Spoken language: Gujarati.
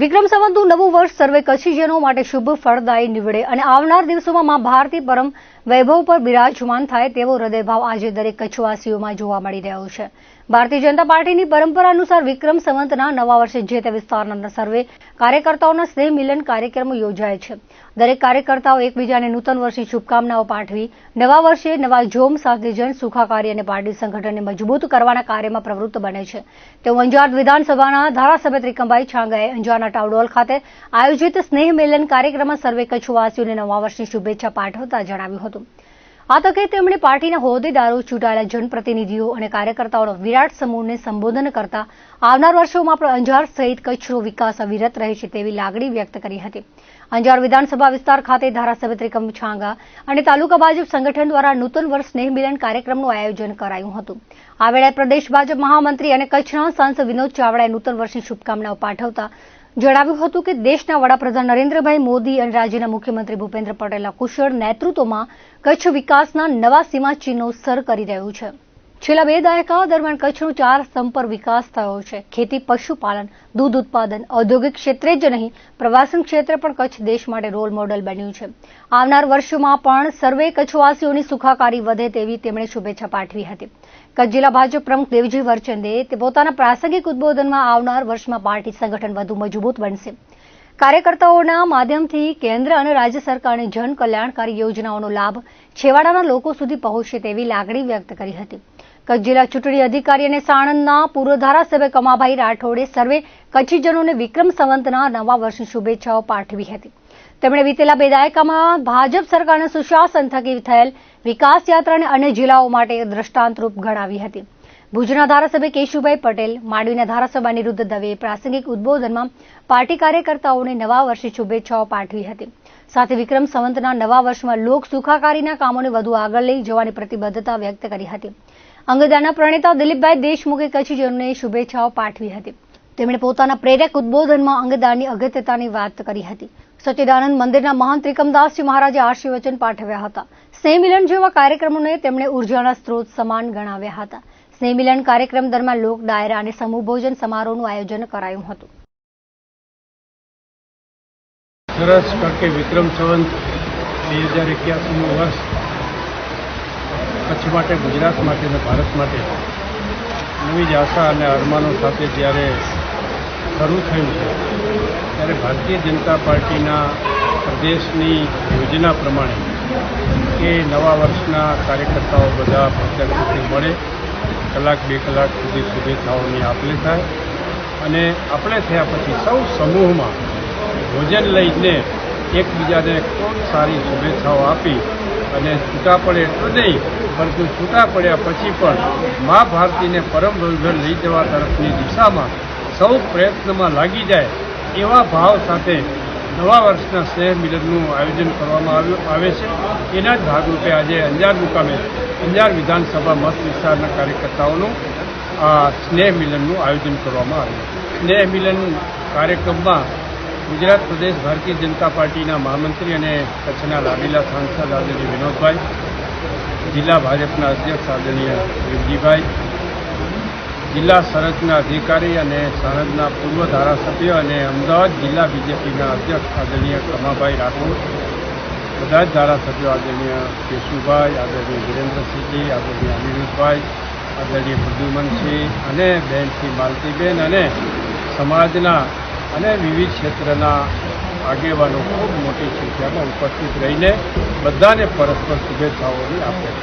વિક્રમ સંવંતનું નવું વર્ષ સર્વે કચ્છીજનો માટે શુભ ફળદાયી નીવડે અને આવનાર દિવસોમાં મા ભારતી પરમ વૈભવ પર બિરાજમાન થાય તેવો હૃદયભાવ આજે દરેક કચ્છવાસીઓમાં જોવા મળી રહ્યો છે. ભારતીય જનતા પાર્ટીની પરંપરા અનુસાર વિક્રમ સંવતના નવા વર્ષે જે તે વિસ્તારના સર્વે કાર્યકર્તાઓના સ્નેહ મિલન કાર્યક્રમો યોજાય છે. દરેક કાર્યકર્તાઓ એકબીજાને નૂતન વર્ષની શુભકામનાઓ પાઠવી, નવા વર્ષે નવા જોમ સાથે જન સુખાકારી અને પાર્ટી સંગઠનને મજબૂત કરવાના કાર્યમાં પ્રવૃત્ત બને છે. તેઓ અંજાર વિધાનસભાના ધારાસભ્ય ત્રિકમભાઈ છાંગાએ અંજારના ટાઉડોલ ખાતે આયોજિત સ્નેહ મિલન કાર્યક્રમમાં સર્વે કચ્છવાસીઓને નવા વર્ષની શુભેચ્છા પાઠવતા જણાવ્યું હતું. આ તકે તેમણે પાર્ટીના હોદ્દેદારો, ચૂંટાયેલા જનપ્રતિનિધિઓ અને કાર્યકર્તાઓનો વિરાટ સમૂહને સંબોધન કરતા આવનાર વર્ષોમાં પણ અંજાર સહિત કચ્છનો વિકાસ અવિરત રહે છે તેવી લાગણી વ્યક્ત કરી હતી. અંજાર વિધાનસભા વિસ્તાર ખાતે ધારાસભ્ય ત્રિકમ છાંગા અને તાલુકા ભાજપ સંગઠન દ્વારા નૂતન વર્ષ સ્નેહ મિલન કાર્યક્રમનું આયોજન કરાયું હતું. આ વેળાએ પ્રદેશ ભાજપ મહામંત્રી અને કચ્છના સાંસદ વિનોદ ચાવડાએ નૂતન વર્ષની શુભકામનાઓ પાઠવતા જણાવ્યું હતું કે દેશના વડાપ્રધાન નરેન્દ્રભાઈ મોદી અને રાજ્યના મુખ્યમંત્રી ભૂપેન્દ્ર પટેલના કુશળ નેતૃત્વમાં કચ્છ વિકાસના નવા સીમાચિહ્નો સર કરી રહ્યું છે. છેલ્લા બે દાયકાઓ દરમિયાન કચ્છનો ચાર સ્તંભ પર વિકાસ થયો છે. ખેતી, પશુપાલન, દૂધ ઉત્પાદન, ઔદ્યોગિક ક્ષેત્રે જ નહીં, પ્રવાસન ક્ષેત્રે પણ કચ્છ દેશ માટે રોલ મોડલ બન્યું છે. આવનાર વર્ષોમાં પણ સર્વે કચ્છવાસીઓની સુખાકારી વધે તેવી તેમણે શુભેચ્છા પાઠવી હતી. કચ્છ જિલ્લા ભાજપ પ્રમુખ દેવજી વરચંદે તે પોતાના પ્રાસંગિક ઉદબોધનમાં આવનાર વર્ષમાં પાર્ટી સંગઠન વધુ મજબૂત બનશે. કાર્યકર્તાઓના માધ્યમથી કેન્દ્ર અને રાજ્ય સરકારની જન કલ્યાણકારી યોજનાઓનો લાભ છેવાડાના લોકો સુધી પહોંચશે તેવી લાગણી વ્યક્ત કરી હતી. કચ્છ જિલ્લા ચૂંટણી અધિકારી અને સાણંદના પૂર્વ ધારાસભ્ય કમાભાઈ રાઠોડે સર્વે કચ્છીજનોને વિક્રમ સંવંતના નવા વર્ષની શુભેચ્છાઓ પાઠવી હતી. તેમણે વિતેલા બે દાયકામાં ભાજપ સરકારના સુશાસન થકી થયેલ વિકાસ યાત્રાને અન્ય જિલ્લાઓ માટે દ્રષ્ટાંતરૂપ ગણાવી હતી. ભુજના ધારાસભ્ય કેશુભાઈ પટેલ, માંડવીના ધારાસભ્ય અનિરુદ્ધ દવે પ્રાસંગિક ઉદબોધનમાં પાર્ટી કાર્યકર્તાઓને નવા વર્ષની શુભેચ્છાઓ પાઠવી હતી. સાથે વિક્રમ સંવંતના નવા વર્ષમાં લોક સુખાકારીના કામોને વધુ આગળ લઈ જવાની પ્રતિબદ્ધતા વ્યક્ત કરી હતી. અંગદાના પ્રણેતા દિલીપભાઈ દેશમુખે કચ્છીજનોને શુભેચ્છાઓ પાઠવી હતી. તેમણે પોતાના પ્રેરક ઉદબોધનમાં અંગદાનની અગત્યતાની વાત કરી હતી. સચ્ચિદાનંદ મંદિરના મહંત ત્રિકમદાસજી મહારાજે આશીર્વચન પાઠવ્યા હતા. સ્નેહમિલન જેવા કાર્યક્રમોને તેમણે ઉર્જાના સ્ત્રોત સમાન ગણાવ્યા હતા. સ્નેહમિલન કાર્યક્રમ દરમિયાન લોક ડાયરા અને સમૂહ ભોજન સમારોહનું આયોજન કરાયું હતું. સરસ કારણ કે વિક્રમ સંવંત બે હજાર એક્યાસીનું વર્ષ કચ્છ માટે, ગુજરાત માટે અને ભારત માટે નવી જ આશા અને અરમાનો સાથે જ્યારે શરૂ થયું છે, ત્યારે ભારતીય જનતા પાર્ટીના પ્રદેશની યોજના પ્રમાણે એ નવા વર્ષના કાર્યકર્તાઓ બધા પ્રત્યેક મળે, કલાક બે કલાક સુધી શુભેચ્છાઓની આપલે થાય અને આપણે થયા પછી સૌ સમૂહમાં ભોજન લઈને એકબીજાને ખૂબ સારી શુભેચ્છાઓ આપી અને છૂટા પડે એટલું નહીં, પરંતુ છૂટા પડ્યા પછી પણ મા ભારતીને પરમ વૈભવ લઈ જવા તરફની દિશામાં સૌ પ્રયત્નમાં લાગી જાય એવા ભાવ સાથે નવા વર્ષના સ્નેહ મિલનનું આયોજન કરવામાં આવ્યું, આવે છે. એના જ ભાગરૂપે આજે અંજાર મુકામે, અંજાર વિધાનસભા મત વિસ્તારના કાર્યકર્તાઓનું આ સ્નેહ મિલનનું આયોજન કરવામાં આવ્યું. સ્નેહ મિલન કાર્યક્રમમાં ગુજરાત પ્રદેશ ભારતીય જનતા પાર્ટીના મહામંત્રી અને કચ્છના લાડીલા સાંસદ આદરણીય વિનોદભાઈ, જિલ્લા ભાજપના અધ્યક્ષ આદરણીય દેવજીભાઈ જિલ્લા સરહદના અધિકારી અને સરહદના પૂર્વ ધારાસભ્ય અને અમદાવાદ જિલ્લા બીજેપીના અધ્યક્ષ આદરણીય કમાભાઈ રાઠોડ, બધા જ ધારાસભ્યો આદરણીય કેશુભાઈ, આદરણીય વિરેન્દ્રસિંહજી, આદરણીય અનિરુદ્ધભાઈ, આદરણીય પ્રદ્યુમનસિંહ અને બેન માલતીબેન અને સમાજના અને વિવિધ ક્ષેત્રના આગેવાનો ખૂબ મોટી સંખ્યામાં ઉપસ્થિત રહીને બધાને પરસ્પર શુભેચ્છાઓની આપે છે.